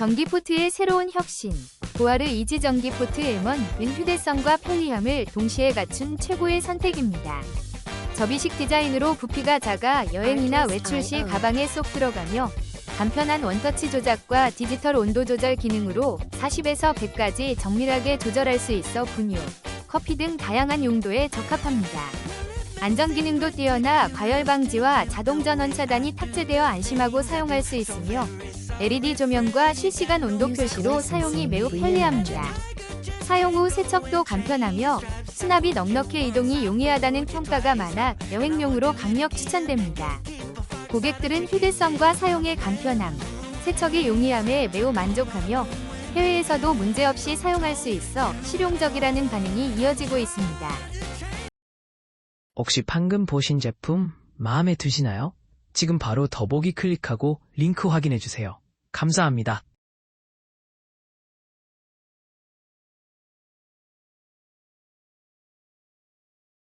전기포트의 새로운 혁신. 보아르 이지 전기포트 M1은 휴대성과 편리함을 동시에 갖춘 최고의 선택입니다. 접이식 디자인으로 부피가 작아 여행이나 외출 시 가방에 쏙 들어가며 간편한 원터치 조작과 디지털 온도 조절 기능으로 40에서 100까지 정밀하게 조절할 수 있어 분유, 커피 등 다양한 용도에 적합합니다. 안전 기능도 뛰어나 과열 방지와 자동 전원 차단이 탑재되어 안심하고 사용할 수 있으며 LED 조명과 실시간 온도 표시로 사용이 매우 편리합니다. 사용 후 세척도 간편하며 수납이 넉넉해 이동이 용이하다는 평가가 많아 여행용으로 강력 추천됩니다. 고객들은 휴대성과 사용의 간편함, 세척이 용이함에 매우 만족하며 해외에서도 문제없이 사용할 수 있어 실용적이라는 반응이 이어지고 있습니다. 혹시 방금 보신 제품 마음에 드시나요? 지금 바로 더보기 클릭하고 링크 확인해주세요. 감사합니다.